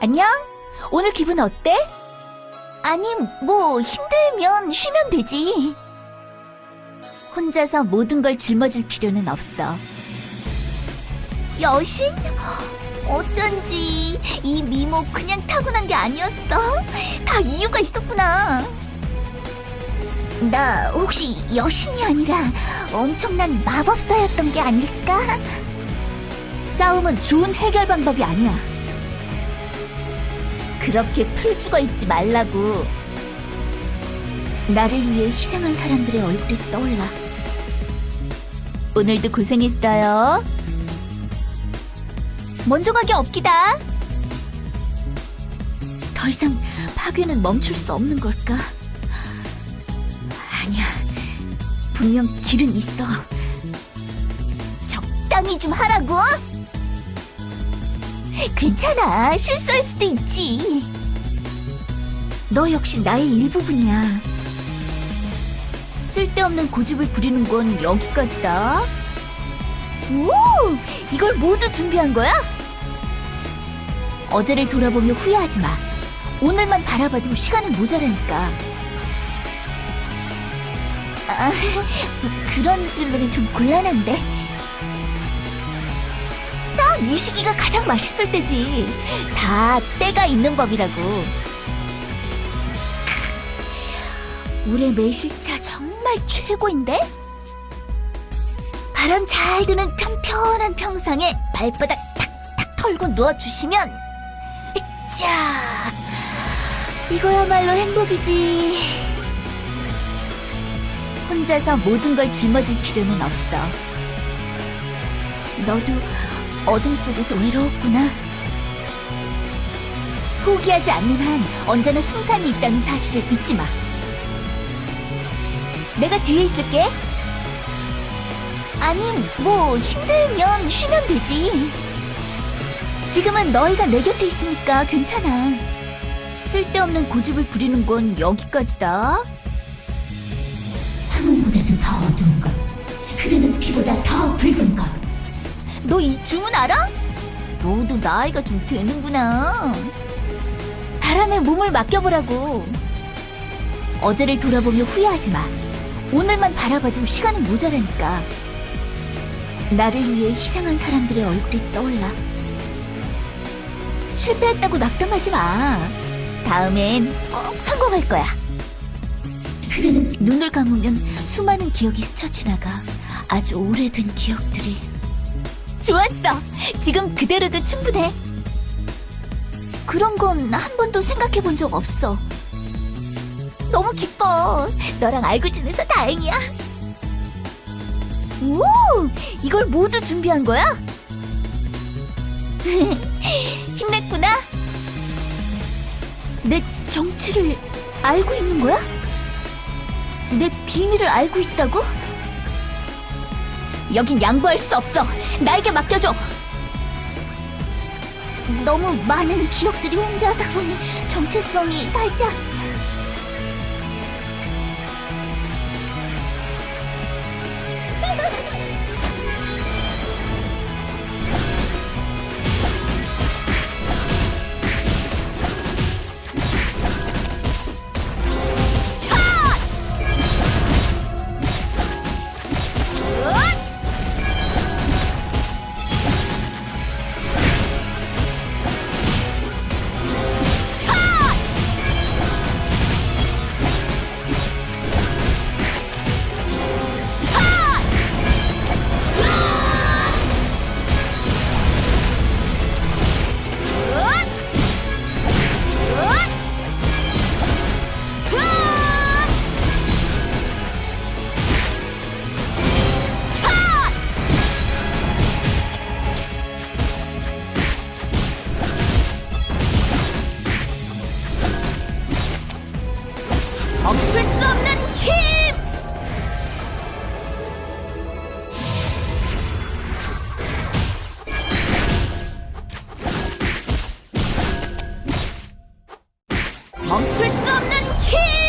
안녕? 오늘 기분 어때? 아니, 뭐, 힘들면 쉬면 되지. 혼자서 모든 걸 짊어질 필요는 없어. 여신? 어쩐지, 이 미모 그냥 타고난 게 아니었어. 다 이유가 있었구나. 나 혹시 여신이 아니라 엄청난 마법사였던 게 아닐까? 싸움은 좋은 해결 방법이 아니야. 그렇게 풀 죽어 있지 말라고. 나를 위해 희생한 사람들의 얼굴이 떠올라. 오늘도 고생했어요. 먼저 가게 없기다. 더 이상 파괴는 멈출 수 없는 걸까? 아니야. 분명 길은 있어. 적당히 좀 하라고. 괜찮아. 실수할 수도 있지. 너 역시 나의 일부분이야. 쓸데없는 고집을 부리는 건 여기까지다. 오! 이걸 모두 준비한 거야? 어제를 돌아보며 후회하지 마. 오늘만 바라봐도 시간은 모자라니까. 아, 그런 질문이 좀 곤란한데. 딱이 시기가 가장 맛있을 때지. 다 때가 있는 법이라고. 올해 매실차 정말 최고인데? 바람 잘 드는 편편한 평상에 발바닥 탁탁 털고 누워주시면 자 이거야말로 행복이지 혼자서 모든 걸 짊어질 필요는 없어 너도 어둠 속에서 외로웠구나 포기하지 않는 한 언제나 승산이 있다는 사실을 잊지 마 내가 뒤에 있을게 아니, 뭐 힘들면 쉬면 되지. 지금은 너희가 내 곁에 있으니까 괜찮아. 쓸데없는 고집을 부리는 건 여기까지다. 황혼보다도 더 어두운 것, 흐르는 피보다 더. 너 이 주문 알아? 너도 나이가 좀 되는구나. 바람에 몸을 맡겨보라고. 어제를 돌아보며 후회하지 마. 오늘만 바라봐도 시간은 모자라니까. 나를 위해 희생한 사람들의 얼굴이 떠올라. 실패했다고 낙담하지 마. 다음엔 꼭 성공할 거야. 흐르는 눈을 감으면 수많은 기억이 스쳐 지나가. 아주 오래된 기억들이. 좋았어. 지금 그대로도 충분해. 그런 건 한 번도 생각해 본 적 없어. 너무 기뻐. 너랑 알고 지내서 다행이야. 오! 이걸 모두 준비한 거야? 힘냈구나. 내 정체를 알고 있는 거야? 내 비밀을 알고 있다고? 여긴 양보할 수 없어. 나에게 맡겨줘. 너무 많은 기억들이 혼자 하다 보니 정체성이 살짝 멈출 수 없는 힘!